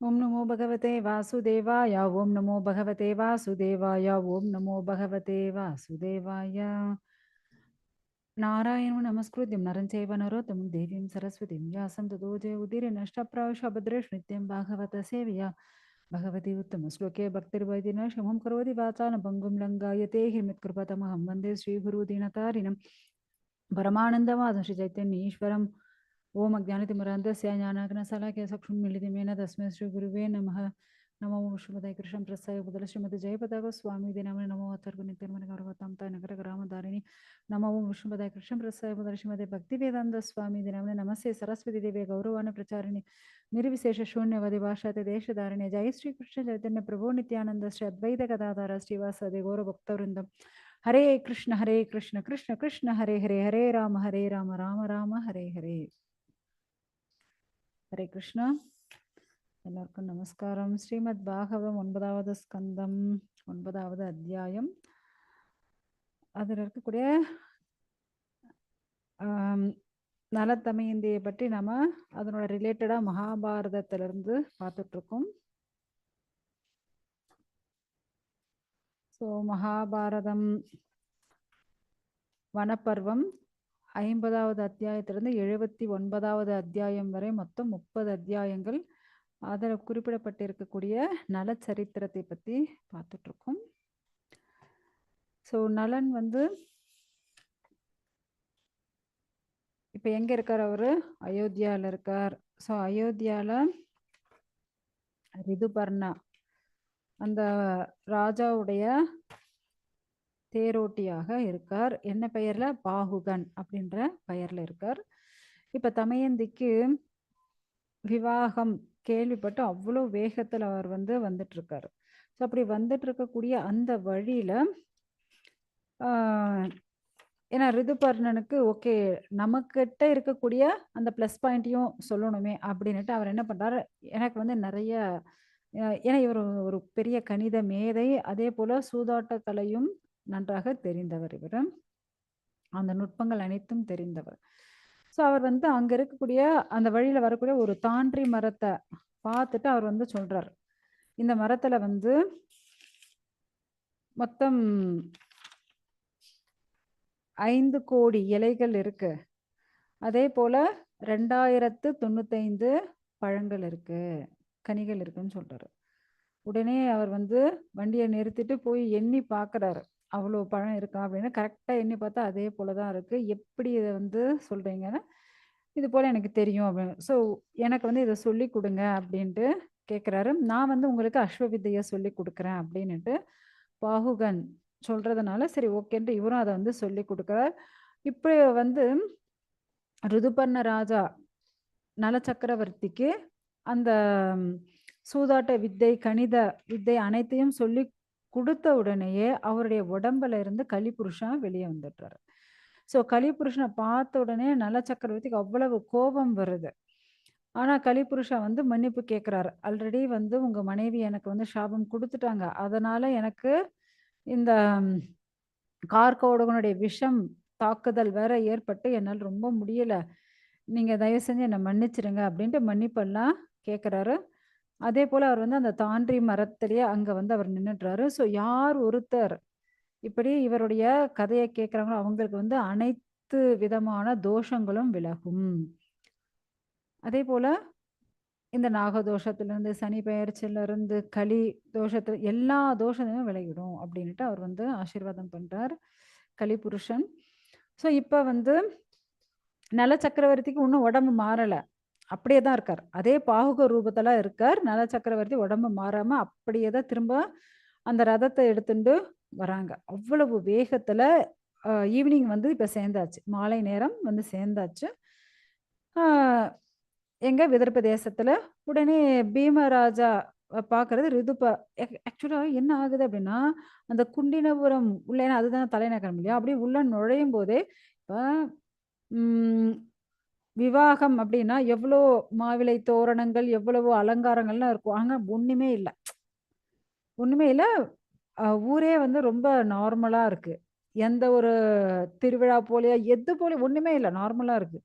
ओम नमो भगवते वासुदेवाय। ओम नमो भगवते वासुदेवाय। ओम नमो भगवते वासुदेवाय। नारायण नमस्कृत नरंजनोत्तम देवी सरस्वती व्यास तदोजय उदीर नष्ट प्रवश भद्रेश भागवत सेविया। भगवती उत्तम श्लोक भक्तिर्वैदी न शुभ करोति वाचा नंगुम लंगाते हिमकृपतम वंदे श्री गुरुदीनता परमानंदवाद श्री चैतन्यश्वरम श्रीगुरुदीनतारिणं परमानन्दमाधं श्रीचैतन्येश्वरम् ॐ अज्ञानतिमिरान्धस्य ज्ञानाग्नशलाकया चक्षुं मिलितमेन तस्मै श्रीगुरुवे नमः नमो विष्णुपदाय कृष्णं प्रसाय बुदल श्रीमती जयपताक स्वामी दिनामणि नमो अथर्व नित्यर्मणगर्वतां ताय नगरग्रामधारिणि नमो विष्णुपदाय कृष्णं प्रसाय बुदल श्रीमती भक्तिवेदान्त स्वामी दिनामणि नमस्ते सरस्वती देवी गौरवाण प्रचारिणि निर्विशेष शून्यवधि भाषाते देशधारिणे जय श्री कृष्ण चैतन्य प्रभो नित्यानंद श्री अद्वैत गदाधार श्रीवासदे गौरभक्तवृंदम हरे कृष्ण हरे कृष्ण कृष्ण कृष्ण हरे हरे हरे राम हरे राम राम राम हरे हरे ஹரே கிருஷ்ணா. எல்லாருக்கும் நமஸ்காரம். ஸ்ரீமத் பாகவம் ஒன்பதாவது ஸ்கந்தம் ஒன்பதாவது அத்தியாயம். அதில் இருக்கக்கூடிய நலத்தமையந்தியை பற்றி நம்ம அதனோட ரிலேட்டடாக மகாபாரதத்திலிருந்து பார்த்துட்ருக்கோம். ஸோ மகாபாரதம் வனப்பர்வம் ஐம்பதாவது அத்தியாயத்திலிருந்து எழுபத்தி ஒன்பதாவது அத்தியாயம் வரை மொத்தம் முப்பது அத்தியாயங்கள். அதில் குறிப்பிடப்பட்டிருக்கக்கூடிய நலச்சரித்திரத்தை பற்றி பார்த்துட்ருக்கோம். ஸோ நலன் வந்து இப்போ எங்கே இருக்கார் அவர்? அயோத்தியாவில் இருக்கார். ஸோ அயோத்தியாவில் ரிதுபர்ணா அந்த ராஜாவுடைய தேரோட்டியாக இருக்கார். என்ன பெயர்ல? பாகுகன் அப்படின்ற பெயர்ல இருக்கார். இப்ப தமயந்திக்கு விவாகம் கேள்விப்பட்டு அவ்வளோ வேகத்தில் அவர் வந்து வந்துட்டு இருக்காரு ஸோ அப்படி வந்துட்டு இருக்கக்கூடிய அந்த வழியில ஏன்னா ரிதுபர்ணனுக்கு ஓகே நமக்கிட்ட இருக்கக்கூடிய அந்த ப்ளஸ் பாயிண்ட்டையும் சொல்லணுமே அப்படின்னுட்டு அவர் என்ன பண்ணுறாரு எனக்கு வந்து நிறைய ஏன்னா இவர் ஒரு பெரிய கணித மேதை அதே போல சூதாட்ட கலையும் நன்றாக தெரிந்தவர் இவர் அந்த நுட்பங்கள் அனைத்தும் தெரிந்தவர். ஸோ அவர் வந்து அங்க இருக்கக்கூடிய அந்த வழியில வரக்கூடிய ஒரு தாண்டி மரத்தை பார்த்துட்டு அவர் வந்து சொல்றார். இந்த மரத்துல வந்து மொத்தம் ஐந்து கோடி இலைகள் இருக்கு. அதே போல ரெண்டாயிரத்து தொண்ணூத்தைந்து பழங்கள் இருக்கு. கனிகள் இருக்குன்னு சொல்றாரு. உடனே அவர் வந்து வண்டியை நிறுத்திட்டு போய் எண்ணி பார்க்குறாரு. அவ்வளோ பழம் இருக்கா அப்படின்னு கரெக்டாக எண்ணி பார்த்தா அதே போல தான் இருக்குது எப்படி இதை வந்து சொல்கிறீங்கன்னா இது போல் எனக்கு தெரியும் அப்படின்னு. ஸோ எனக்கு வந்து இதை சொல்லி கொடுங்க அப்படின்ட்டு கேட்குறாரு நான் வந்து உங்களுக்கு அஸ்வவித்தையை சொல்லி கொடுக்குறேன் அப்படின்னுட்டு பாகுகன் சொல்கிறதுனால சரி ஓகேன்ட்டு இவரும் அதை வந்து சொல்லி கொடுக்குறார். இப்போ வந்து ருதுபர்ண ராஜா நல சக்கரவர்த்திக்கு அந்த சூதாட்ட வித்தை கணித வித்தை அனைத்தையும் சொல்லி கொடுத்த உடனேயே அவருடைய உடம்புல இருந்து கலிபுருஷன் வெளியே வந்துடுறாரு. ஸோ கலிபுருஷனை பார்த்த உடனே நல சக்கரவர்த்திக்கு அவ்வளவு கோபம் வருது. ஆனால் கலிபுருஷன் வந்து மன்னிப்பு கேட்குறாரு. ஆல்ரெடி வந்து உங்கள் மனைவி எனக்கு வந்து சாபம் கொடுத்துட்டாங்க. அதனால எனக்கு இந்த கார்கோடகனுடைய விஷம் தாக்குதல் வேற ஏற்பட்டு என்னால் ரொம்ப முடியலை. நீங்கள் தயவு செஞ்சு என்னை மன்னிச்சிடுங்க அப்படின்ட்டு மன்னிப்பெல்லாம் கேட்குறாரு. அதே போல அவர் வந்து அந்த தாண்டி மரத்திலேயே அங்க வந்து அவர் நின்றுடுறாரு ஸோ யார் ஒருத்தர் இப்படி இவருடைய கதையை கேட்குறாங்களோ அவங்களுக்கு வந்து அனைத்து விதமான தோஷங்களும் விலகும். அதே போல இந்த நாகதோஷத்திலிருந்து சனி பெயர்ச்சியிலிருந்து களி தோஷத்துல எல்லா தோஷத்தையும் விளையிடும் அப்படின்ட்டு அவர் வந்து ஆசீர்வாதம் பண்றார் கலிபுருஷன் ஸோ இப்போ வந்து நல சக்கரவர்த்திக்கு இன்னும் உடம்பு மாறலை. அப்படியே தான் இருக்கார். அதே பாகுக ரூபத்தெல்லாம் இருக்கார். நல சக்கரவர்த்தி உடம்பு மாறாம அப்படியே தான் திரும்ப அந்த ரதத்தை எடுத்துட்டு வராங்க. அவ்வளவு வேகத்துல ஈவினிங் வந்து இப்ப சேர்ந்தாச்சு. மாலை நேரம் வந்து சேர்ந்தாச்சு. எங்க விதர்ப்ப தேசத்துல உடனே பீமராஜா பார்க்கறது ரிதுப. ஆக்சுவலா என்ன ஆகுது அப்படின்னா அந்த குண்டினபுரம் உள்ள அதுதான் தலைநகரம் இல்லையா? அப்படியே உள்ள நுழையும் போதே இப்ப விவாகம் அப்படின்னா எவ்வளோ மாவிலை தோரணங்கள் எவ்வளவோ அலங்காரங்கள்லாம் இருக்கும். ஆனால் ஒன்றுமே இல்லை. ஒன்றுமே இல்லை. ஊரே வந்து ரொம்ப நார்மலாக இருக்குது எந்த ஒரு திருவிழா போலயா எது போல ஒன்றுமே இல்லை. நார்மலாக இருக்குது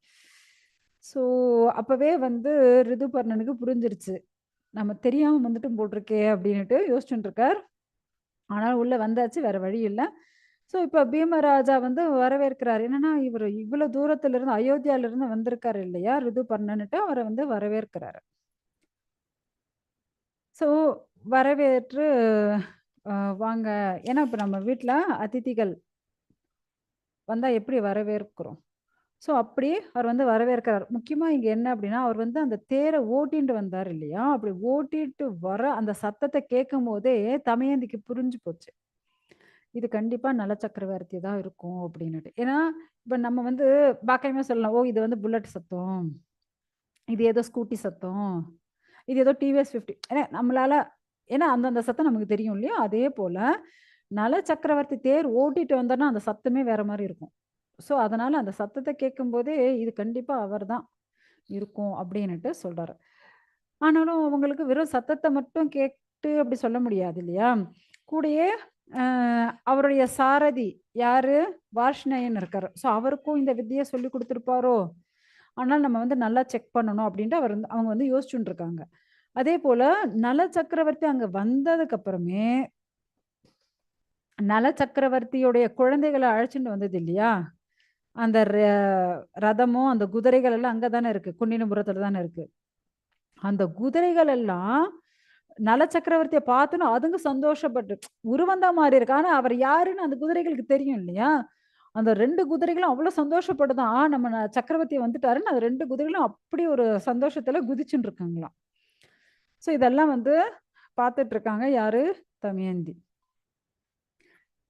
ஸோ அப்போவே வந்து ரிதுபர்ணனுக்கு புரிஞ்சிருச்சு. நம்ம தெரியாமல் வந்துட்டும் போட்டிருக்கே அப்படின்ட்டு யோசிச்சுட்டு இருக்கார். ஆனால் உள்ளே வந்தாச்சு வேறு வழி இல்லை. ஸோ இப்போ பீமராஜா வந்து வரவேற்கிறார். என்னன்னா இவர் இவ்வளோ தூரத்திலிருந்து இருந்து வந்திருக்காரு இல்லையா? ரிதுபர்ணன்னுட்டு அவரை வந்து வரவேற்கிறாரு. ஸோ வரவேற்று வாங்க. ஏன்னா இப்போ நம்ம வீட்டில் அதிதிகள் வந்தால் எப்படி வரவேற்கிறோம்? ஸோ அப்படி அவர் வந்து வரவேற்கிறார். முக்கியமாக இங்கே என்ன அப்படின்னா அவர் வந்து அந்த தேரை ஓட்டின்ட்டு வந்தார் இல்லையா? அப்படி ஓட்டிட்டு வர அந்த சத்தத்தை கேட்கும் போதே தமயந்திக்கு புரிஞ்சு போச்சு. இது கண்டிப்பாக நல சக்கரவர்த்தி தான் இருக்கும் அப்படின்னுட்டு. ஏன்னா இப்போ நம்ம வந்து பார்க்காம சொல்லலாம். ஓ இது வந்து புல்லட் சத்தம். இது ஏதோ ஸ்கூட்டி சத்தம். இது ஏதோ டிவிஎஸ் ஃபிஃப்டி ஏன்னா நம்மளால ஏன்னா அந்தந்த சத்தம் நமக்கு தெரியும் இல்லையா? அதே போல் நல சக்கரவர்த்தி தேர் ஓட்டிட்டு வந்தோன்னா அந்த சத்தமே வேற மாதிரி இருக்கும். ஸோ அதனால அந்த சத்தத்தை கேட்கும்போதே இது கண்டிப்பாக அவர் தான் இருக்கும் அப்படின்னுட்டு சொல்றாரு. ஆனாலும் அவங்களுக்கு வெறும் சத்தத்தை மட்டும் கேட்டு அப்படி சொல்ல முடியாது இல்லையா? கூடயே அவருடைய சாரதி யாரு? வார்ஷ்ணயன் இருக்காரு. ஸோ அவருக்கும் இந்த வித்தியை சொல்லி கொடுத்துருப்பாரோ? ஆனால் நம்ம வந்து நல்லா செக் பண்ணணும் அப்படின்ட்டு அவர் வந்து அவங்க வந்து யோசிச்சுட்டு இருக்காங்க. அதே போல நல சக்கரவர்த்தி அங்க வந்ததுக்கு அப்புறமே நல சக்கரவர்த்தியுடைய குழந்தைகளை அழைச்சிட்டு வந்தது இல்லையா? அந்த ர- ரதமும் அந்த குதிரைகள் எல்லாம் அங்கதானே இருக்கு. குன்னினபுரத்துல தானே இருக்கு. அந்த குதிரைகள் எல்லாம் நல சக்கரவர்த்தியை பார்த்துன்னு அதுங்க சந்தோஷப்பட்டு உருவந்தா மாறி இருக்கு. ஆனா அவர் யாருன்னு அந்த குதிரைகளுக்கு தெரியும் இல்லையா? அந்த ரெண்டு குதிரைகளும் அவ்வளவு சந்தோஷப்படுதான் ஆ, நம்ம சக்கரவர்த்தி வந்துட்டாருன்னு அந்த ரெண்டு குதிரைகளும் அப்படி ஒரு சந்தோஷத்துல குதிச்சுட்டு இருக்காங்களாம். சோ இதெல்லாம் வந்து பார்த்துட்டு இருக்காங்க யாரு? தமயந்தி.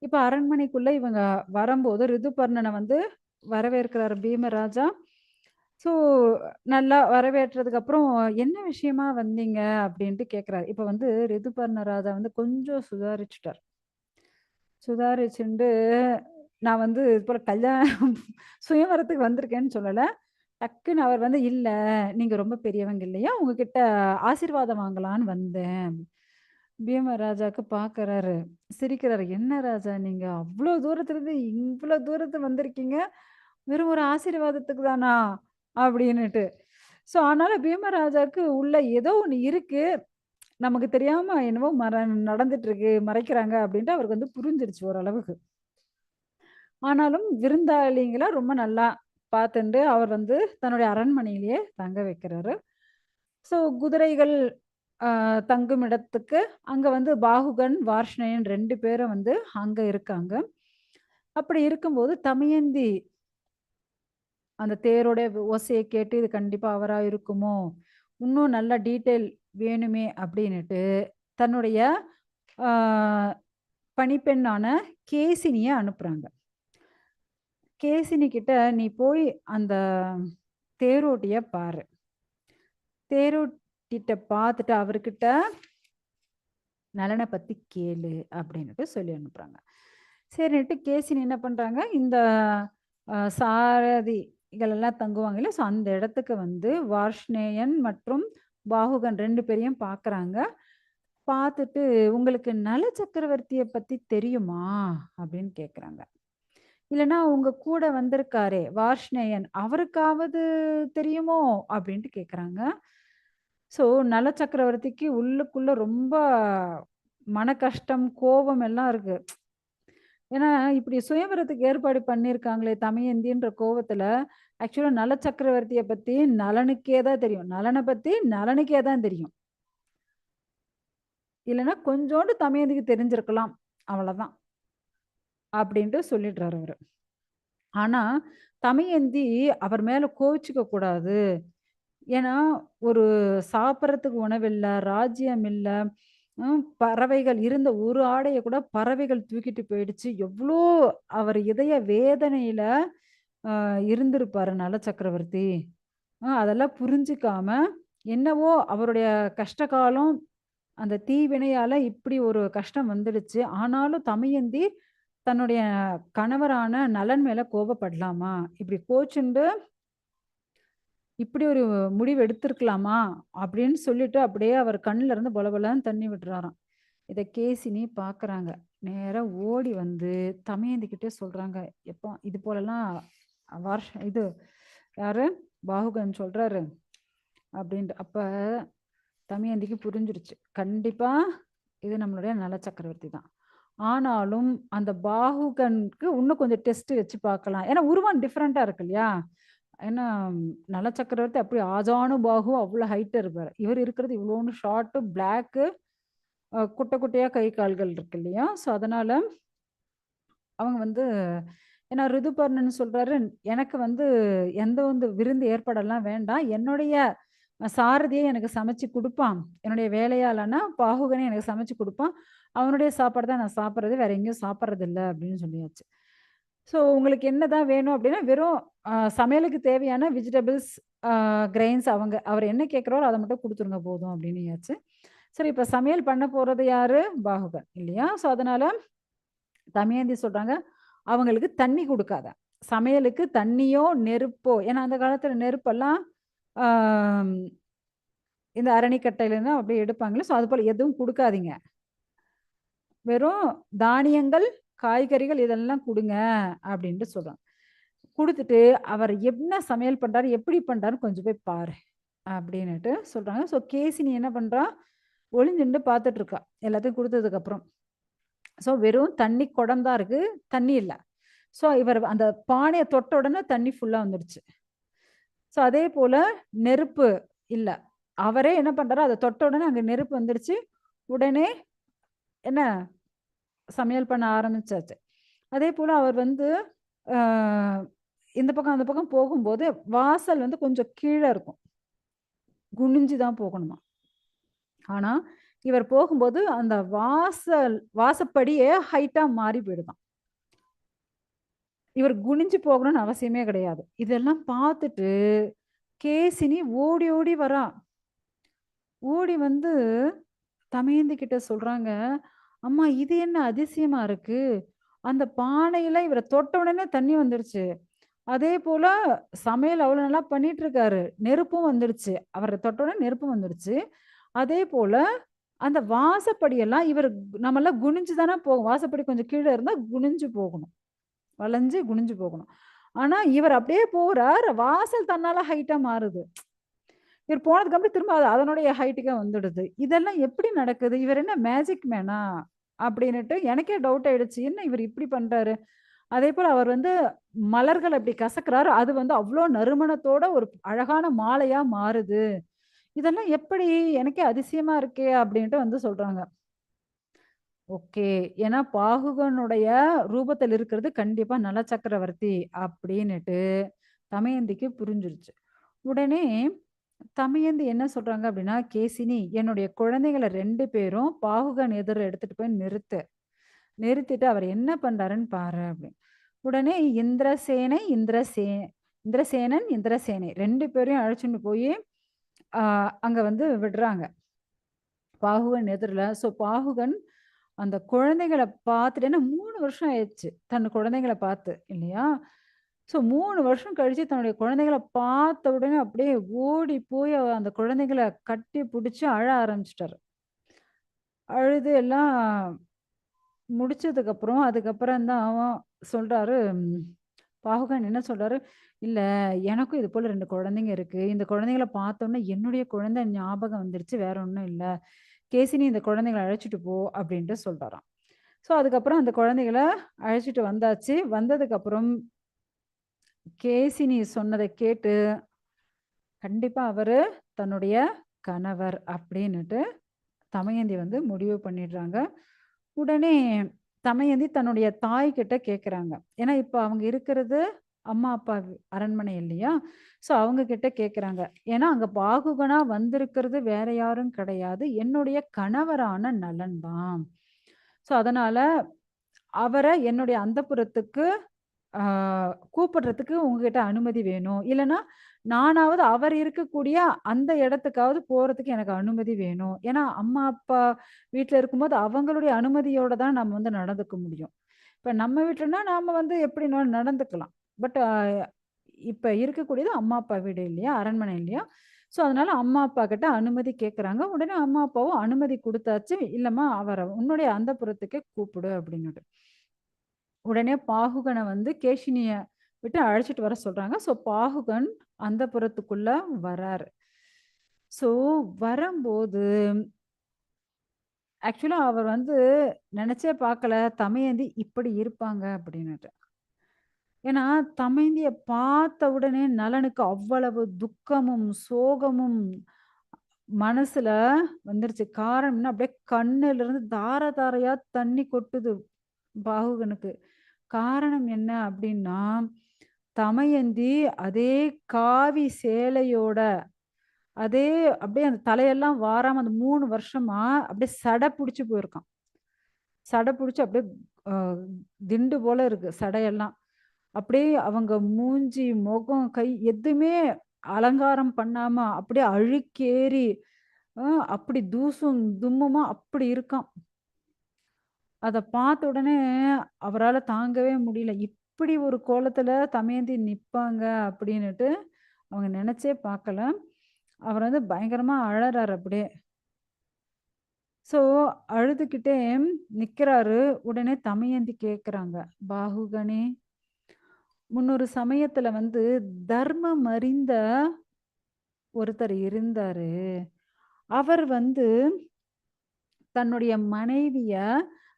இப்ப அரண்மனைக்குள்ள இவங்க வரும்போது ரிதுபர்ணனை வந்து வரவேற்கிறார் பீமராஜா. ஸோ நல்லா வரவேற்றதுக்கு அப்புறம் என்ன விஷயமா வந்தீங்க? அப்படின்ட்டு கேட்குறாரு இப்போ வந்து ரிதுபர்ண ராஜா வந்து கொஞ்சம் சுதாரிச்சுட்டார். சுதாரிச்சுண்டு நான் வந்து இது போல் கல்யாணம் சுயவரத்துக்கு வந்திருக்கேன்னு சொல்லலை. டக்குன்னு அவர் வந்து இல்லை நீங்கள் ரொம்ப பெரியவங்க இல்லையா? உங்ககிட்ட ஆசீர்வாதம் வாங்கலான்னு வந்தேன். பீமராஜாக்கு பார்க்கறாரு சிரிக்கிறாரு. என்ன ராஜா நீங்க? அவ்வளோ தூரத்துலேருந்து இவ்வளோ தூரத்து வந்திருக்கீங்க. வெறும் ஒரு ஆசீர்வாதத்துக்கு தானா? அப்படின்னுட்டு. ஸோ அதனால பீமராஜாவுக்கு உள்ள ஏதோ ஒன்று இருக்கு. நமக்கு தெரியாம என்னவோ மற நடந்துட்டு இருக்கு மறைக்கிறாங்க அப்படின்ட்டு அவருக்கு வந்து புரிஞ்சிருச்சு ஓரளவுக்கு. ஆனாலும் விருந்தாளிங்களை ரொம்ப நல்லா பார்த்துட்டு அவர் வந்து தன்னுடைய அரண்மனையிலேயே தங்க வைக்கிறாரு. ஸோ குதிரைகள் தங்கும் இடத்துக்கு அங்கே வந்து பாகுகன் வார்ஷ்ணயன் ரெண்டு பேரும் வந்து அங்கே இருக்காங்க. அப்படி இருக்கும்போது தமயந்தி அந்த தேரோட ஓசையை கேட்டு இது கண்டிப்பாக அவராக இருக்குமோ? இன்னும் நல்ல டீட்டெயில் வேணுமே அப்படின்னுட்டு தன்னுடைய பணிப்பெண்ணான கேசினிய அனுப்புறாங்க. கேசினி கிட்ட நீ போய் அந்த தேரோட்டிய பாரு. தேரோட்டிட்ட பார்த்துட்டு அவர்கிட்ட நலனை பத்தி கேளு அப்படின்னுட்டு சொல்லி அனுப்புறாங்க. சரின்னுட்டு கேசினி என்ன பண்றாங்க? இந்த சாரதி சாரதிகள் தங்குவாங்க தங்குவாங்கல்ல ஸோ அந்த இடத்துக்கு வந்து வார்ஷ்ணேயன் மற்றும் பாகுகன் ரெண்டு பேரையும் பார்க்குறாங்க. பார்த்துட்டு உங்களுக்கு நல சக்கரவர்த்தியை பற்றி தெரியுமா? அப்படின்னு கேட்குறாங்க இல்லைன்னா உங்க கூட வந்திருக்காரே வார்ஷ்ணேயன் அவருக்காவது தெரியுமோ? அப்படின்ட்டு கேட்குறாங்க ஸோ நல சக்கரவர்த்திக்கு உள்ளுக்குள்ள ரொம்ப மன கஷ்டம் கோபம் எல்லாம் இருக்கு. ஏன்னா இப்படி சுயவரத்துக்கு ஏற்பாடு பண்ணியிருக்காங்களே தமையந்தின்ற கோவத்துல ஆக்சுவலா நல சக்கரவர்த்தியை பத்தி நலனுக்கே தான் தெரியும். நலனை பத்தி நலனுக்கே தான் தெரியும். இல்லைன்னா கொஞ்சோண்டு தமையந்திக்கு தெரிஞ்சிருக்கலாம். அவ்வளவுதான். அப்படின்ட்டு சொல்லிடுறாரு அவரு. ஆனா தமையந்தி அவர் மேல கோவிச்சுக்க கூடாது. ஏன்னா ஒரு சாப்பிட்றதுக்கு உணவில்லை ராஜ்யம் இல்லை பறவைகள் இருந்த ஒரு ஆடையை கூட பறவைகள் தூக்கிட்டு போயிடுச்சு. எவ்வளோ அவர் இதய வேதனையில ஆஹ் இருந்திருப்பாரு நல சக்கரவர்த்தி. அதெல்லாம் புரிஞ்சுக்காம என்னவோ அவருடைய கஷ்ட காலம் அந்த தீவினையால இப்படி ஒரு கஷ்டம் வந்துடுச்சு. ஆனாலும் தமயந்தி தன்னுடைய கணவரான நலன் மேல கோபப்படலாமா? இப்படி கோச்சுண்டு இப்படி ஒரு முடிவு எடுத்திருக்கலாமா? அப்படின்னு சொல்லிட்டு அப்படியே அவர் கண்ணுல இருந்து பொலபொலன்னு தண்ணி விடுறாராம் இதை கேசினி பார்க்குறாங்க நேராக ஓடி வந்து தமையந்திக்கிட்டே சொல்கிறாங்க எப்போ இது போலலாம் வருஷம் இது யாரு? பாகுகன் சொல்கிறாரு அப்படின்ட்டு அப்போ தமையந்திக்கு புரிஞ்சிருச்சு. கண்டிப்பாக இது நம்மளுடைய நல சக்கரவர்த்தி தான். ஆனாலும் அந்த பாகுகனுக்கு இன்னும் கொஞ்சம் டெஸ்ட் வச்சு பார்க்கலாம். ஏன்னா உருவம் டிஃப்ரெண்ட்டாக இருக்கு இல்லையா? ஏன்னா நல சக்கரவர்த்தி அப்படி ஆஜானு பாகு அவ்வளோ ஹைட் இருப்பார். இவர் இருக்கிறது இவ்வளோன்னு ஷார்ட்டு பிளாக்கு குட்டை குட்டையாக கை கால்கள் இருக்கு இல்லையா? ஸோ அதனால் அவங்க வந்து ஏன்னா ரிதுபர்ணன் சொல்கிறாரு எனக்கு வந்து எந்த வந்து விருந்து ஏற்பாடெல்லாம் வேண்டாம். என்னுடைய சாரதியை எனக்கு சமைச்சு கொடுப்பான். என்னுடைய வேலையாளனா பாகுகனே எனக்கு சமைச்சு கொடுப்பான். அவனுடைய சாப்பாடு தான் நான் சாப்பிட்றது வேற எங்கேயும் சாப்பிட்றது இல்லை அப்படின்னு சொல்லியாச்சு. ஸோ உங்களுக்கு என்னதான் வேணும் அப்படின்னா வெறும் சமையலுக்கு தேவையான வெஜிடபிள்ஸ் கிரெயின்ஸ் அவங்க அவர் என்ன கேட்குறாரோ அதை மட்டும் கொடுத்துருங்க போதும் அப்படின்னு சரி இப்போ சமையல் பண்ண போகிறது யாரு? பாகுகன் இல்லையா? ஸோ அதனால தமயந்தி சொல்றாங்க அவங்களுக்கு தண்ணி கொடுக்காத. சமையலுக்கு தண்ணியோ நெருப்போ ஏன்னா அந்த காலத்துல நெருப்பெல்லாம் ஆம், இந்த அரணிக்கட்டையிலேருந்து அப்படியே எடுப்பாங்களே ஸோ அது போல் எதுவும் கொடுக்காதீங்க. வெறும் தானியங்கள் காய்கறிகள் இதெல்லாம் கொடுங்க அப்படின்ட்டு சொல்கிறான் கொடுத்துட்டு அவர் என்ன சமையல் பண்ணுறாரு எப்படி பண்ணுறாருன்னு கொஞ்சம் போய் பாரு அப்படின்னுட்டு சொல்கிறாங்க ஸோ கேசினி என்ன பண்ணுறான் ஒளிஞ்சுண்டு பார்த்துட்ருக்கா எல்லாத்தையும் கொடுத்ததுக்கப்புறம் ஸோ வெறும் தண்ணி குடம் தான் இருக்குது தண்ணி இல்லை. ஸோ இவர் அந்த பானையை தொட்ட உடனே தண்ணி ஃபுல்லாக வந்துடுச்சு ஸோ அதே போல் நெருப்பு இல்லை. அவரே என்ன பண்ணுறாரு அதை தொட்ட உடனே அங்கே நெருப்பு வந்துடுச்சு உடனே என்ன? சமையல் பண்ண ஆரம்பிச்சாச்சு. அதே போல அவர் வந்து ஆஹ், இந்த பக்கம் அந்த பக்கம் போகும்போது வாசல் வந்து கொஞ்சம் கீழே இருக்கும். குனிஞ்சு தான் போகணுமா. ஆனா இவர் போகும்போது அந்த வாசல் வாசப்படியே ஹைட்டா மாறி போயிடுதான். இவர் குனிஞ்சு போகணும்னு அவசியமே கிடையாது. இதெல்லாம் பார்த்துட்டு கேசினி ஓடி ஓடி வரா. ஓடி வந்து தமயந்தி கிட்ட சொல்றாங்க அம்மா இது என்ன அதிசயமா இருக்கு? அந்த பானையில இவரை தொட்ட உடனே தண்ணி வந்துருச்சு. அதே போல சமையல் அவ்வளோ நல்லா பண்ணிட்டு இருக்காரு நெருப்பும் வந்துடுச்சு அவரை தொட்ட உடனே நெருப்பும் வந்துடுச்சு அதே போல அந்த வாசப்படியெல்லாம் இவர் நம்மெல்லாம் குனிஞ்சு தானே போகும். வாசப்படி கொஞ்சம் கீழே இருந்தால் குனிஞ்சு போகணும். வளைஞ்சு குனிஞ்சு போகணும். ஆனால் இவர் அப்படியே போகிறார் வாசல் தன்னால் ஹைட்டாக மாறுது. இவர் போனதுக்கு அப்புறம் திரும்ப அது அதனுடைய ஹைட்டுக்கே வந்துடுது. இதெல்லாம் எப்படி நடக்குது? இவர் என்ன மேஜிக் மேனா அப்படின்னுட்டு எனக்கே டவுட் ஆயிடுச்சு. என்ன இவர் இப்படி பண்றாரு? அதே போல் அவர் வந்து மலர்கள் அப்படி கசக்கிறாரு. அது வந்து அவ்வளோ நறுமணத்தோட ஒரு அழகான மாலையா மாறுது. இதெல்லாம் எப்படி எனக்கே அதிசயமா இருக்கே அப்படின்ட்டு வந்து சொல்றாங்க. ஓகே. ஏன்னா பாகுகனுடைய ரூபத்தில் இருக்கிறது கண்டிப்பா நல சக்கரவர்த்தி அப்படின்னுட்டு தமயந்திக்கு புரிஞ்சிருச்சு. உடனே தமையந்து என்ன சொல்றாங்க அப்படின்னா கேசினி என்னுடைய குழந்தைகளை ரெண்டு பேரும் பாகுகன் எதிர எடுத்துட்டு போய் நிறுத்து. நிறுத்திட்டு அவர் என்ன பண்றாருன்னு பாரு அப்படின்னு. உடனே இந்திரசேனை இந்திரசே இந்திரசேனன் இந்திரசேனை ரெண்டு பேரையும் அழைச்சிட்டு போய் ஆஹ் அங்க வந்து விடுறாங்க. பாகுகன் எதிரில். ஸோ பாகுகன் அந்த குழந்தைகளை பார்த்துட்டு ஏன்னா மூணு வருஷம் ஆயிடுச்சு தன் குழந்தைகளை பார்த்து இல்லையா? ஸோ மூணு வருஷம் கழிச்சு தன்னுடைய குழந்தைகளை பார்த்த உடனே அப்படியே ஓடி போய் அந்த குழந்தைகளை கட்டி பிடிச்சி அழ ஆரம்பிச்சிட்டாரு. அழுது எல்லாம் முடிச்சதுக்கப்புறம் அதுக்கப்புறம் தான் அவன் சொல்றாரு பாகுகான் என்ன சொல்றாரு இல்ல எனக்கும் இது போல ரெண்டு குழந்தைங்க இருக்கு. இந்த குழந்தைங்களை பார்த்தோன்னே என்னுடைய குழந்தை ஞாபகம் வந்துருச்சு. வேற ஒன்றும் இல்லை. கேசினி இந்த குழந்தைங்களை அழைச்சிட்டு போ அப்படின்ட்டு சொல்றாராம். ஸோ அதுக்கப்புறம் அந்த குழந்தைகளை அழைச்சிட்டு வந்தாச்சு. வந்ததுக்கப்புறம் கேசினி சொன்னதை கேட்டு கண்டிப்பாக அவர் தன்னுடைய கணவர் அப்படின்னுட்டு தமயந்தி வந்து முடிவு பண்ணிடுறாங்க. உடனே தமயந்தி தன்னுடைய தாய் கிட்ட ஏன்னா இப்போ அவங்க இருக்கிறது அம்மா அப்பா அரண்மனை இல்லையா? ஸோ அவங்க கிட்ட கேட்குறாங்க ஏன்னா அங்கே பாகுகனா வந்திருக்கிறது வேற யாரும் கிடையாது. என்னுடைய கணவரான நலன் தான். ஸோ அதனால அவரை என்னுடைய அந்தப்புறத்துக்கு ஆஹ் கூப்பிடுறதுக்கு உங்ககிட்ட அனுமதி வேணும். இல்லைன்னா நானாவது அவர் இருக்கக்கூடிய அந்த இடத்துக்காவது போறதுக்கு எனக்கு அனுமதி வேணும். ஏன்னா அம்மா அப்பா வீட்ல இருக்கும்போது அவங்களுடைய அனுமதியோட தான் நம்ம வந்து நடந்துக்க முடியும். இப்ப நம்ம வீட்டுலனா நாம வந்து எப்படினாலும் நடந்துக்கலாம். பட் இப்ப இருக்கக்கூடியது அம்மா அப்பா வீடு இல்லையா? அரண்மனை இல்லையா? ஸோ அதனால அம்மா அப்பா கிட்ட அனுமதி கேட்குறாங்க உடனே அம்மா அப்பாவும் அனுமதி கொடுத்தாச்சு. இல்லம்மா அவரை உன்னுடைய அந்த புறத்துக்கே கூப்பிடு அப்படின்னுட்டு. உடனே பாகுகனை வந்து கேஷினிய விட்டு அழைச்சிட்டு வர சொல்றாங்க ஸோ பாகுகன் அந்த புறத்துக்குள்ள வராரு ஸோ வரும்போது ஆக்சுவலா அவர் வந்து நினச்சே பார்க்கல, தமையந்தி இப்படி இருப்பாங்க அப்படின்னுட்டு. ஏன்னா, தமயந்திய பார்த்த உடனே நலனுக்கு அவ்வளவு துக்கமும், சோகமும் மனசுல வந்துருச்சு. காரணம் என்ன, அப்படியே கண்ணுலருந்து தார தாரையா தண்ணி கொட்டுது பாகுகனுக்கு. காரணம் என்ன அப்படின்னா, தமயந்தி அதே காவி சேலையோட, அதே அப்படியே அந்த தலையெல்லாம் வாராம அந்த மூணு வருஷமா அப்படியே சடை பிடிச்சி போயிருக்கான். சடை பிடிச்சி அப்படியே திண்டு போல இருக்கு சடையெல்லாம். அப்படியே அவங்க மூஞ்சி, முகம், கை எதுவுமே அலங்காரம் பண்ணாம அப்படியே அழுக்கேறி, அப்படி தூசும், தும்முமா அப்படி இருக்கான். அத பார்த்த உடனே அவரால தாங்கவே முடியல. இப்படி ஒரு கோலத்துல தமயந்தி நிப்பாங்க அப்படின்னுட்டு அவங்க நினச்சே பார்க்கல. அவர் வந்து பயங்கரமா அழறாரு அப்படியே. ஸோ அழுதுகிட்டே நிக்கிறாரு. உடனே தமயந்தி கேட்குறாங்க, "பாகுகனே" முன்னொரு சமயத்துல வந்து தர்மம் அறிந்த ஒருத்தர் இருந்தாரு. அவர் வந்து தன்னுடைய மனைவிய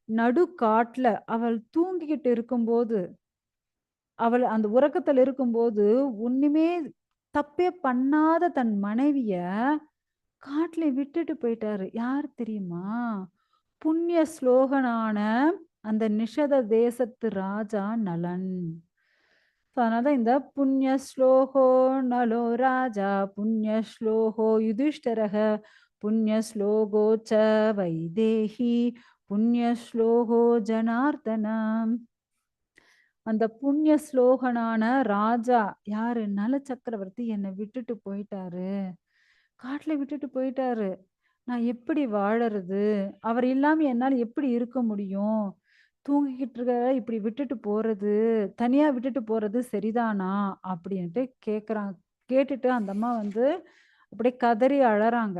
நடுக்காட்டுல அவள் தூங்கிக்கிட்டு இருக்கும்போது, அவள் அந்த உறக்கத்துல இருக்கும்போது, ஒண்ணுமே தப்பே பண்ணாத தன் மனைவிய காட்டுல விட்டுட்டு போயிட்டாரு. யார் தெரியுமா? புண்ணிய ஸ்லோகனான அந்த நிஷத தேசத்து ராஜா நலன். அதனாலதான் இந்த புண்ணிய ஸ்லோகோ நலோ ராஜா, புண்ணிய ஸ்லோகோ யுதிஷ்டரக, புண்ணிய ஸ்லோகோ ச வைதேகி, புண்ணிய ஸ்லோகோ அந்த புண்ணிய ஸ்லோகனான ராஜா யாரு? நல சக்கரவர்த்தி என்னை விட்டுட்டு போயிட்டாரு. காட்டுல விட்டுட்டு போயிட்டாரு. நான் எப்படி வாழறது? அவர் இல்லாம என்னால எப்படி இருக்க முடியும்? தூங்கிக்கிட்டு இருக்க இப்படி விட்டுட்டு போறது, தனியா விட்டுட்டு போறது சரிதானா? அப்படின்ட்டு கேக்குறாங்க கேட்டுட்டு அந்த அம்மா வந்து அப்படியே கதறி அழறாங்க.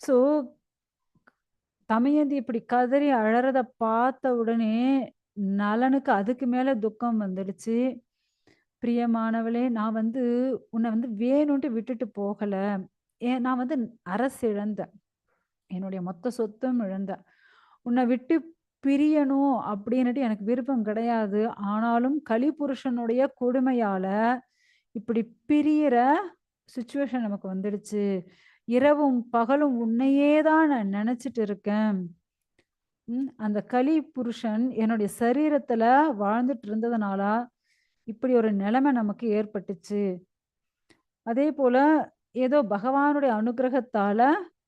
ஸோ தமயந்தி இப்படி கதறி அழறத பார்த்த உடனே நலனுக்கு அதுக்கு மேல துக்கம் வந்துடுச்சு. பிரியமானவளே, நான் வந்து உன்னை வந்து வேணுன்ட்டு விட்டுட்டு போகல. ஏன் நான் வந்து அரசு இழந்தேன். என்னுடைய மொத்த சொத்தும் இழந்தேன். உன்னை விட்டு பிரியணும் அப்படின்னுட்டு எனக்கு விருப்பம் கிடையாது. ஆனாலும் கலிபுருஷனுடைய கொடுமையால இப்படி பிரியற சுச்சுவேஷன் நமக்கு வந்துடுச்சு. இரவும் பகலும் உன்னையே தான் நான் நினைச்சிட்டு இருக்கேன். அந்த கலி புருஷன் என்னுடைய சரீரத்துல வாழ்ந்துட்டு இருந்ததுனால, இப்படி ஒரு நிலைமை நமக்கு ஏற்பட்டுச்சு. அதே போல ஏதோ பகவானுடைய அனுகிரகத்தால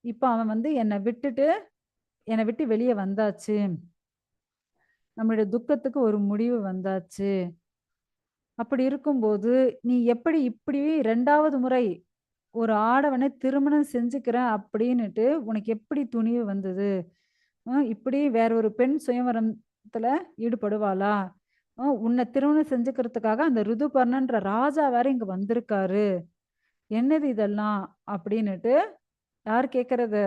இப்ப அவன் வந்து என்னை விட்டுட்டு என்னை விட்டு வெளியே வந்தாச்சு. நம்மளுடைய துக்கத்துக்கு ஒரு முடிவு வந்தாச்சு. அப்படி இருக்கும்போது, நீ எப்படி இப்படி ரெண்டாவது முறை ஒரு ஆடவனை திருமணம் செஞ்சுக்கிறேன் அப்படின்னுட்டு உனக்கு எப்படி துணிவு வந்தது? இப்படி வேற ஒரு பெண் சுயவரத்துல ஈடுபடுவாளா? உன்னை திருமணம் செஞ்சுக்கிறதுக்காக அந்த ருதுபர்ணன்ற ராஜா வேற இங்க வந்திருக்காரு. என்னது இதெல்லாம்? அப்படின்னுட்டு யார் கேட்கறது?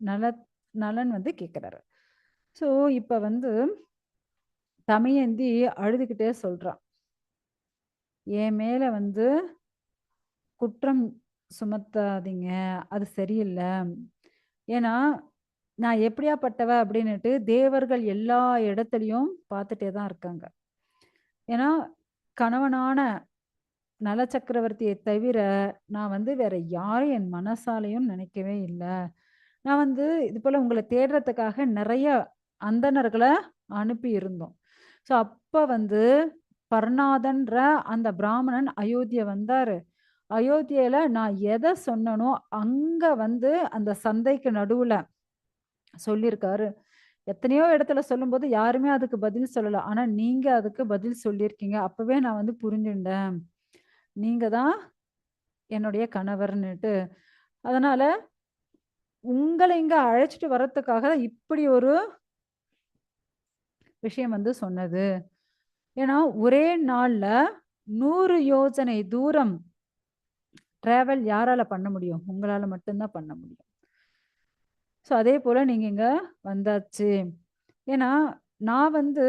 நல நலன் வந்து கேட்குறாரு ஸோ இப்ப வந்து தமையந்தி அழுதுகிட்டே சொல்கிறான் என் மேல வந்து குற்றம் சுமத்தாதீங்க. அது சரியில்ல. ஏன்னா, நான் எப்படியாப்பட்டவ அப்படின்னுட்டு தேவர்கள் எல்லா இடத்துலயும் பார்த்துட்டே தான் இருக்காங்க. ஏன்னா, கணவனான நல சக்கரவர்த்திய தவிர, நான் வந்து வேற யாரையும் என் மனசாலயும் நினைக்கவே இல்ல. நான் வந்து இது போல உங்கள தேடுறதுக்காக நெறைய அந்தணர்கள அனுப்பி இருந்தோம். ஸோ அப்ப வந்து பர்ணாதன்ற அந்த பிராமணன் அயோத்திய வந்தாரு. அயோத்தியில நான் எதை சொன்னனோ, அங்க வந்து அந்த சந்தைக்கு நடுவுல சொல்லியிருக்காரு. எத்தனையோ இடத்துல சொல்லும்போது யாருமே அதுக்கு பதில் சொல்லல. ஆனா நீங்க அதுக்கு பதில் சொல்லியிருக்கீங்க. அப்பவே நான் வந்து புரிஞ்சுட்டேன் நீங்க தான் என்னுடைய கணவர்னுட்டு அதனால உங்களை இங்க அழைச்சிட்டு வர்றதுக்காக இப்படி ஒரு விஷயம் வந்து சொன்னது. ஏன்னா, ஒரே நாள்ல நூறு யோஜனை தூரம் ட்ராவல் யாரால பண்ண முடியும்? உங்களால மட்டும்தான் பண்ண முடியும். ஸோ அதே போல நீங்க இங்க வந்தாச்சு. ஏன்னா, நான் வந்து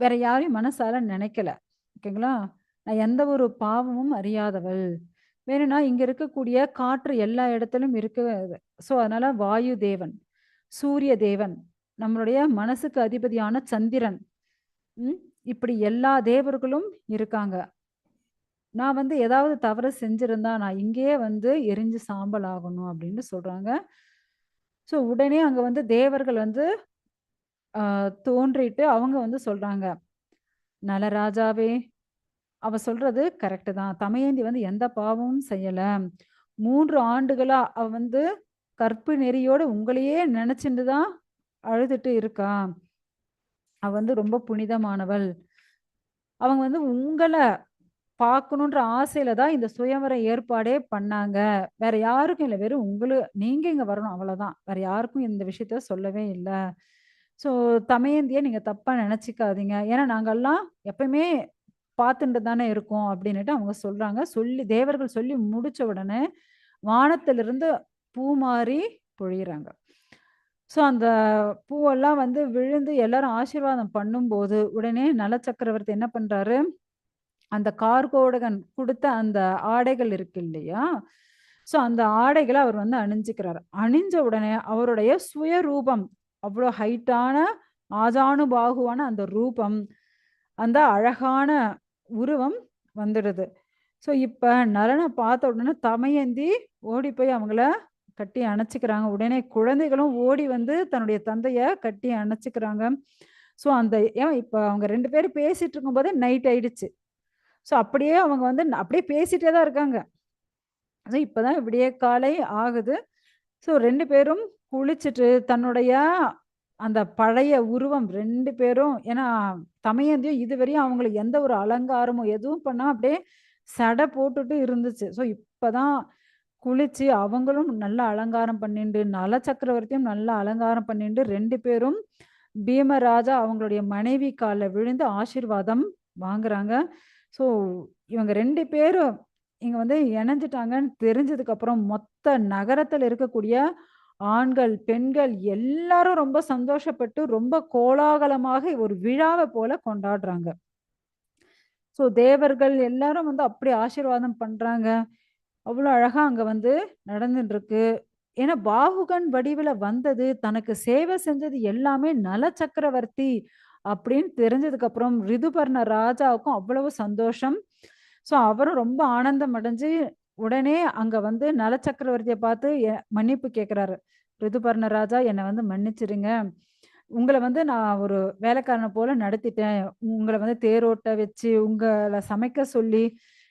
வேற யாரையும் மனசால நினைக்கல. ஓகேங்களா? நான் எந்த ஒரு பாவமும் அறியாதவள் வேணும்னா இங்க இருக்கக்கூடிய காற்று எல்லா இடத்திலும் இருக்கு ஸோ அதனால வாயு தேவன் சூரிய தேவன் நம்மளுடைய மனசுக்கு அதிபதியான சந்திரன் ம் இப்படி எல்லா தேவர்களும் இருக்காங்க நான் வந்து ஏதாவது தவறு செஞ்சிருந்தா நான் இங்கேயே வந்து எரிஞ்சு சாம்பல் ஆகணும் அப்படின்னு சொல்றாங்க. ஸோ உடனே அங்க வந்து தேவர்கள் வந்து ஆஹ் தோன்றிட்டு அவங்க வந்து சொல்றாங்க நலராஜாவே அவ சொல்றது கரெக்டு தான். தமயந்தி வந்து எந்த பாவமும் செய்யல. மூன்று ஆண்டுகளா அவ வந்து கற்பு நெறியோட உங்களையே நினைச்சுட்டு தான் அழுதுட்டு இருக்கா. அவ வந்து ரொம்ப புனிதமானவள். அவங்க வந்து உங்களை பார்க்கணுன்ற ஆசையில தான் இந்த சுயவர ஏற்பாடே பண்ணாங்க. வேற யாருக்கும் இல்லை. வெறும் உங்களுக்கு நீங்க இங்க வரணும். அவ்வளவுதான். வேற யாருக்கும் இந்த விஷயத்த சொல்லவே இல்லை. ஸோ தமையந்திய நீங்க தப்பா நினைச்சிக்காதீங்க. ஏன்னா நாங்கெல்லாம் எப்பயுமே பார்த்துட்டு தானே இருக்கோம் அப்படின்னுட்டு அவங்க சொல்றாங்க. சொல்லி தேவர்கள் சொல்லி முடிச்ச உடனே வானத்திலிருந்து பூ மாறி பொழியிறாங்க. ஸோ அந்த பூவெல்லாம் வந்து விழுந்து எல்லாரும் ஆசீர்வாதம் பண்ணும்போது உடனே நல சக்கரவர்த்தி என்ன பண்றாரு? அந்த கார்கோடகன் கொடுத்த அந்த ஆடைகள் இருக்கு இல்லையா? ஸோ அந்த ஆடைகளை அவர் வந்து அணிஞ்சுக்கிறார். அணிஞ்ச உடனே அவருடைய சுயரூபம் அவ்வளோ ஹைட்டான ஆஜானு பாகுவான அந்த ரூபம் அந்த அழகான உருவம் வந்துடுது. ஸோ இப்போ நலனை பார்த்த உடனே தமையந்தி ஓடி போய் அவங்கள கட்டி அணைச்சிக்கிறாங்க. உடனே குழந்தைகளும் ஓடி வந்து தன்னுடைய தந்தைய கட்டி அணைச்சிக்கிறாங்க. ஸோ அந்த ஏன் இப்போ அவங்க ரெண்டு பேரும் பேசிட்டு இருக்கும்போதே நைட் ஆயிடுச்சு. ஸோ அப்படியே அவங்க வந்து அப்படியே பேசிட்டே தான் இருக்காங்க. ஸோ இப்போதான் விடிய காலை ஆகுது. ஸோ ரெண்டு பேரும் குளிச்சுட்டு தன்னுடைய அந்த பழைய உருவம் ரெண்டு பேரும் ஏன்னா தமையந்தியும் இதுவரையும் அவங்களுக்கு எந்த ஒரு அலங்காரமும் எதுவும் பண்ணால் அப்படியே சடை போட்டுட்டு இருந்துச்சு. ஸோ இப்போதான் குளிச்சு அவங்களும் நல்ல அலங்காரம் பண்ணிண்டு நல சக்கரவர்த்தியும் நல்ல அலங்காரம் பண்ணிண்டு ரெண்டு பேரும் பீமராஜா அவங்களுடைய மனைவி காலில் விழுந்து ஆசீர்வாதம் வாங்குறாங்க. ஸோ இவங்க ரெண்டு பேரும் இங்க வந்து இணைஞ்சிட்டாங்கன்னு தெரிஞ்சதுக்கு அப்புறம் மொத்த நகரத்துல இருக்கக்கூடிய ஆண்கள் பெண்கள் எல்லாரும் ரொம்ப சந்தோஷப்பட்டு ரொம்ப கோலாகலமாக ஒரு விழாவை போல கொண்டாடுறாங்க. ஸோ தேவர்கள் எல்லாரும் வந்து அப்படி ஆசீர்வாதம் பண்றாங்க. அவ்வளோ அழகா அங்க வந்து நடந்துட்டு இருக்கு ஏன்னா பாகுகன் வடிவில் வந்தது தனக்கு சேவை செஞ்சது எல்லாமே நல சக்கரவர்த்தி அப்படின்னு தெரிஞ்சதுக்கு அப்புறம் ரிதுபர்ண ராஜாவுக்கும் அவ்வளவு சந்தோஷம். ஸோ அவரும் ரொம்ப ஆனந்தம் அடைஞ்சு உடனே அங்க வந்து நல சக்கரவர்த்தியை பார்த்து மன்னிப்பு கேட்கிறாரு ரிதுபர்ண ராஜா என்னை வந்து மன்னிச்சிருங்க. உங்களை வந்து நான் ஒரு வேலைக்காரனை போல நடத்திட்டேன். உங்களை வந்து தேரோட்ட வச்சு உங்களை சமைக்க சொல்லி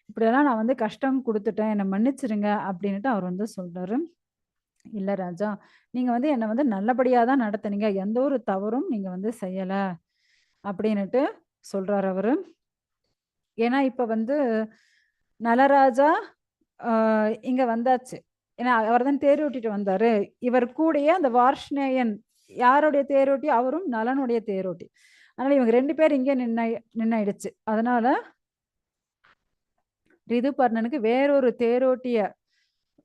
இப்படியெல்லாம் நான் வந்து கஷ்டம் கொடுத்துட்டேன். என்னை மன்னிச்சிருங்க அப்படின்னுட்டு அவர் வந்து சொல்றாரு. இல்ல ராஜா நீங்க வந்து என்னை வந்து நல்லபடியா தான் நடத்துனீங்க. எந்த ஒரு தவறும் நீங்க வந்து செய்யலை. அப்படின்னுட்டு சொல்றார் அவரு. ஏன்னா இப்ப வந்து நலராஜா இங்க வந்தாச்சு. ஏன்னா அவர் தான் தேரோட்டிட்டு வந்தாரு. இவர் கூடயே அந்த வார்ஷ்ணேயன் யாருடைய தேரோட்டி அவரும் நலனுடைய தேரோட்டி அதனால இவங்க ரெண்டு பேர் இங்கே நின்ன நின்னாயிடுச்சு. அதனால ரிதுபர்ணனுக்கு வேறொரு தேரோட்டிய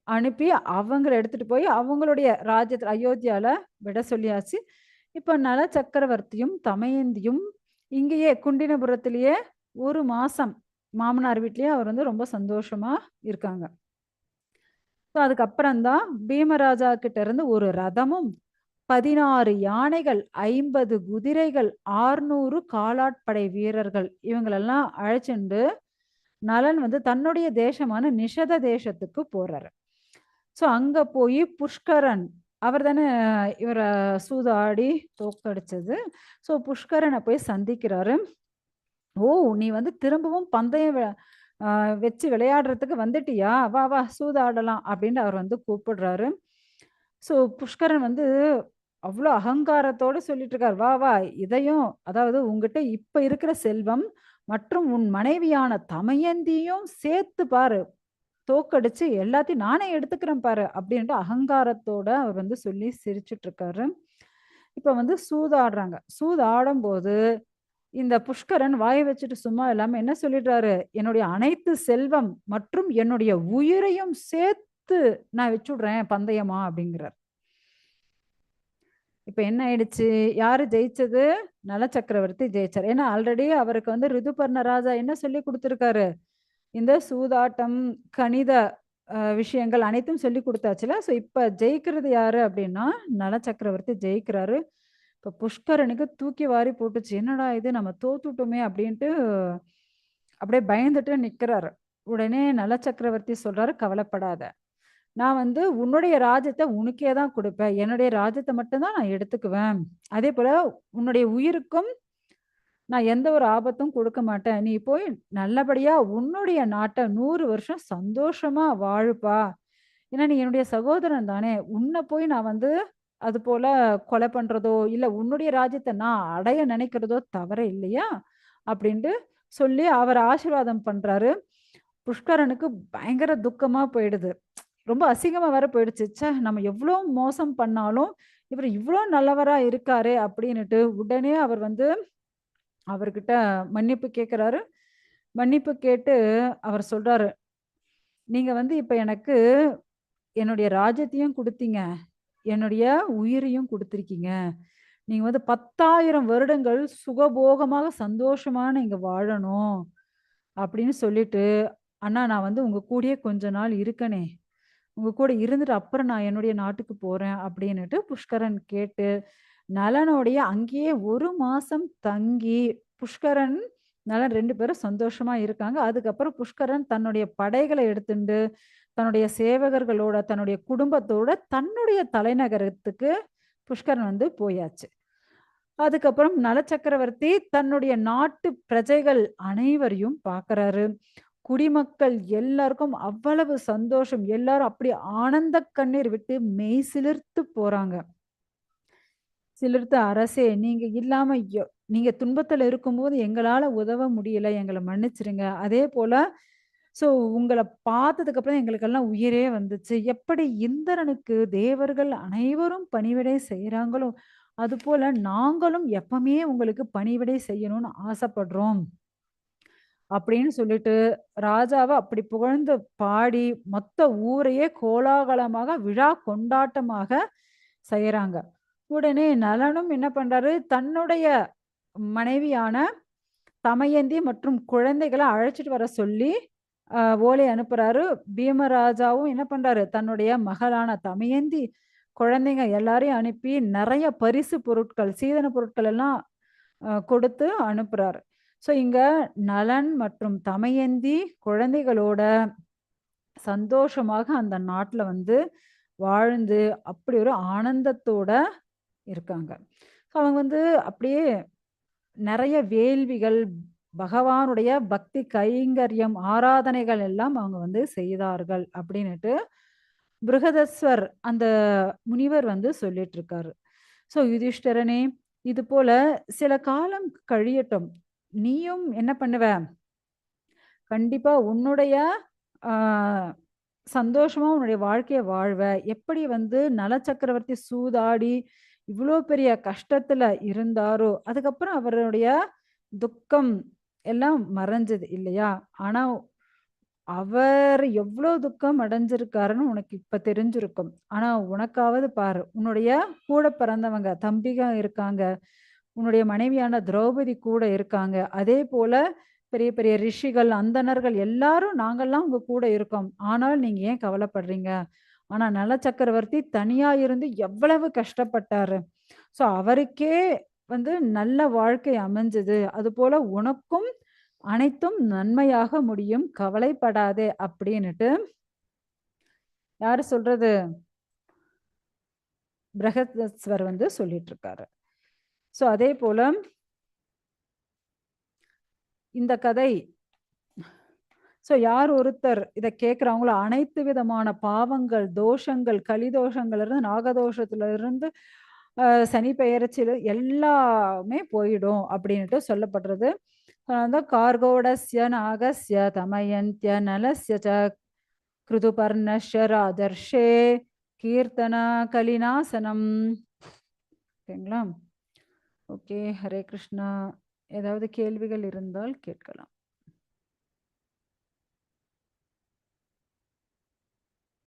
அனுப்பி அவங்கள எடுத்துட்டு போய் அவங்களுடைய ராஜ்யத்தில் அயோத்தியால விட சொல்லியாச்சு. இப்போ நல சக்கரவர்த்தியும் தமயந்தியும் இங்கேயே குண்டினபுரத்திலேயே ஒரு மாசம் மாமனார் வீட்லேயே அவர் வந்து ரொம்ப சந்தோஷமா இருக்காங்க. ஸோ அதுக்கப்புறம்தான் பீமராஜா கிட்ட இருந்து ஒரு ரதமும் பதினாறு யானைகள் ஐம்பது குதிரைகள் ஆறுநூறு காலாட்படை வீரர்கள் இவங்களெல்லாம் அழைச்சிண்டு நலன் வந்து தன்னுடைய தேசமான நிஷத தேசத்துக்கு போறாரு. ஸோ அங்க போய் புஷ்கரன் அவர் தானே இவரை சூதாடி தோக்கடிச்சது ஸோ புஷ்கரனை போய் சந்திக்கிறாரு. ஓ நீ வந்து திரும்பவும் பந்தயம் வச்சு விளையாடுறதுக்கு வந்துட்டியா? வா வா சூதாடலாம் அப்படின்னு அவர் வந்து கூப்பிடுறாரு. ஸோ புஷ்கரன் வந்து அவ்வளோ அகங்காரத்தோடு சொல்லிட்டு இருக்கார் வா வா இதையும் அதாவது உங்ககிட்ட இப்போ இருக்கிற செல்வம் மற்றும் உன் மனைவியான தமயந்தியும் சேர்த்து பாரு. தோக்கடிச்சு எல்லாத்தையும் நானே எடுத்துக்கிறேன் பாரு அப்படின்ட்டு அகங்காரத்தோட அவர் வந்து சொல்லி சிரிச்சுட்டு இருக்காரு இப்ப வந்து சூதாடுறாங்க. சூதாடும் போது இந்த புஷ்கரன் வாயை வச்சுட்டு சும்மா இல்லாம என்ன சொல்லிடுறாரு? என்னுடைய அனைத்து செல்வம் மற்றும் என்னுடைய உயிரையும் சேர்த்து நான் வச்சுடுறேன் பந்தயமா? அப்படிங்கிறார். இப்ப என்ன ஆயிடுச்சு? யாரு ஜெயிச்சது? நல சக்கரவர்த்தி ஜெயிச்சார். ஏன்னா ஆல்ரெடி அவருக்கு வந்து ரிதுபர்ண ராஜா என்ன சொல்லி கொடுத்துருக்காரு? இந்த சூதாட்டம் கணித விஷயங்கள் அனைத்தும் சொல்லி கொடுத்தாச்சுல. ஸோ இப்போ ஜெயிக்கிறது யாரு அப்படின்னா நல சக்கரவர்த்தி ஜெயிக்கிறாரு. இப்போ புஷ்கரனுக்கு தூக்கி வாரி போட்டுச்சு. என்னடா இது? நம்ம தோத்துட்டோமே அப்படின்ட்டு அப்படியே பயந்துட்டு நிற்கிறாரு உடனே நல சக்கரவர்த்தி சொல்றாரு கவலைப்படாத. நான் வந்து உன்னுடைய ராஜ்யத்தை உனக்கே தான் கொடுப்பேன். என்னுடைய ராஜ்யத்தை மட்டும்தான் நான் எடுத்துக்குவேன். அதே போல உன்னுடைய உயிருக்கும் நான் எந்த ஒரு ஆபத்தும் கொடுக்க மாட்டேன். நீ போய் நல்லபடியா உன்னுடைய நாட்டை நூறு வருஷம் சந்தோஷமா வாழுப்பா. ஏன்னா நீ என்னுடைய சகோதரன் தானே. உன்னை போய் நான் வந்து அது போல கொலை பண்றதோ இல்ல உன்னுடைய ராஜ்யத்தை நான் அடைய நினைக்கிறதோ தவறு இல்லையா? அப்படின்ட்டு சொல்லி அவர் ஆசீர்வாதம் பண்றாரு. புஷ்கரனுக்கு பயங்கர துக்கமா போயிடுது. ரொம்ப அசிங்கமா வேற போயிடுச்சு. ச்சே நம்ம எவ்வளோ மோசம் பண்ணாலும் இவர் இவ்வளோ நல்லவரா இருக்காரு அப்படின்னுட்டு உடனே அவர் வந்து அவர்கிட்ட மன்னிப்பு கேட்குறாரு மன்னிப்பு கேட்டு அவர் சொல்றாரு நீங்க வந்து இப்ப எனக்கு என்னுடைய ராஜ்யத்தையும் கொடுத்தீங்க என்னுடைய உயிரையும் கொடுத்துருக்கீங்க. நீங்க வந்து பத்தாயிரம் வருடங்கள் சுகபோகமாக சந்தோஷமான இங்கே வாழணும். அப்படின்னு சொல்லிட்டு அண்ணா நான் வந்து உங்க கூடயே கொஞ்ச நாள் இருக்கனே. உங்க கூட இருந்துட்டு அப்புறம் நான் என்னுடைய நாட்டுக்கு போறேன். அப்படின்னுட்டு புஷ்கரன் கேட்டு நலனுடைய அங்கேயே ஒரு மாசம் தங்கி புஷ்கரன் நலன் ரெண்டு பேரும் சந்தோஷமா இருக்காங்க. அதுக்கப்புறம் புஷ்கரன் தன்னுடைய படைகளை எடுத்துண்டு தன்னுடைய சேவகர்களோட தன்னுடைய குடும்பத்தோட தன்னுடைய தலைநகரத்துக்கு புஷ்கரன் வந்து போயாச்சு. அதுக்கப்புறம் நலச்சக்கரவர்த்தி தன்னுடைய நாட்டு பிரஜைகள் அனைவரையும் பார்க்கறாரு குடிமக்கள் எல்லாருக்கும் அவ்வளவு சந்தோஷம். எல்லாரும் அப்படி ஆனந்த கண்ணீர் விட்டு மெய் சிலிர்த்து போறாங்க. சிலிர்த்து அரசே நீங்க இல்லாம நீங்க துன்பத்துல இருக்கும்போது எங்களால உதவ முடியல எங்களை மன்னிச்சிருங்க. அதே போல சோ உங்களை பார்த்ததுக்கு அப்புறம் எங்களுக்கெல்லாம் உயிரே வந்துச்சு. எப்படி இந்திரனுக்கு தேவர்கள் அனைவரும் பணிவிடை செய்யறாங்களோ அது போல நாங்களும் எப்பவுமே உங்களுக்கு பணிவிடை செய்யணும்னு ஆசைப்படுறோம். அப்படின்னு சொல்லிட்டு ராஜாவை அப்படி புகழ்ந்து பாடி மொத்த ஊரையே கோலாகலமாக விழா கொண்டாட்டமாக செய்யறாங்க உடனே நலனும் என்ன பண்றாரு? தன்னுடைய மனைவியான தமயந்தி மற்றும் குழந்தைகளை அழைச்சிட்டு வர சொல்லி ஓலை அனுப்புறாரு. பீமராஜாவும் என்ன பண்றாரு? தன்னுடைய மகளான தமயந்தி குழந்தைங்க எல்லாரையும் அனுப்பி நிறைய பரிசு பொருட்கள் சீதன பொருட்கள் எல்லாம் கொடுத்து அனுப்புறாரு. ஸோ இங்க நலன் மற்றும் தமயந்தி குழந்தைகளோட சந்தோஷமாக அந்த நாட்டில் வந்து வாழ்ந்து அப்படி ஒரு ஆனந்தத்தோட இருக்காங்க. ஸோ அவங்க வந்து அப்படியே நிறைய வேள்விகள் பகவானுடைய பக்தி கைங்கரியம் ஆராதனைகள் எல்லாம் அவங்க வந்து செய்தார்கள் அப்படின்னுட்டு பிருகதஸ்வர் அந்த முனிவர் வந்து சொல்லிட்டு இருக்காரு ஸோ யுதிஷ்டரனே இது போல சில காலம் கழியட்டும் நீயும் என்ன பண்ணுவ? கண்டிப்பா உன்னுடைய சந்தோஷமா உன்னுடைய வாழ்க்கையை வாழ்வ. எப்படி வந்து நல சக்கரவர்த்தி சூதாடி இவ்வளோ பெரிய கஷ்டத்துல இருந்தாரோ அதுக்கப்புறம் அவருடைய துக்கம் எல்லாம் மறைஞ்சது இல்லையா? ஆனா அவர் எவ்வளோ துக்கம் அடைஞ்சிருக்காருன்னு உனக்கு இப்ப தெரிஞ்சிருக்கும். ஆனா உனக்காவது பாரு உன்னுடைய கூட பிறந்தவங்க தம்பிக இருக்காங்க உன்னுடைய மனைவியான திரௌபதி கூட இருக்காங்க. அதே போல பெரிய பெரிய ரிஷிகள் அந்தணர்கள் எல்லாரும் நாங்கெல்லாம் உங்க கூட இருக்கோம். ஆனால் நீங்க ஏன் கவலைப்படுறீங்க? ஆனா நல சக்கரவர்த்தி தனியா இருந்து எவ்வளவு கஷ்டப்பட்டாரு. சோ அவருக்கே வந்து நல்ல வாழ்க்கை அமைஞ்சது. அது போல உனக்கும் அனைத்தும் நன்மையாக முடியும். கவலைப்படாதே அப்படின்னுட்டு யாரு சொல்றது? பிரகதஸ்வர் வந்து சொல்லிட்டு இருக்காரு சோ அதே போல இந்த கதை ஸோ யார் ஒருத்தர் இதை கேட்குறாங்களோ அனைத்து விதமான பாவங்கள் தோஷங்கள் கலிதோஷங்கள்லேருந்து இருந்து சனி பெயர்ச்சியில் எல்லாமே போயிடும் அப்படின்ட்டு சொல்லப்படுறது. அந்த கார்கோடஸ்ய நாகஸ்ய தமயந்திய நலஸ்ய ச கிருதுபர்ணஸ்ய ராதர்ஷே கீர்த்தன கலிநாசனம். ஓகேங்களா? ஓகே ஹரே கிருஷ்ணா. ஏதாவது கேள்விகள் இருந்தால் கேட்கலாம்.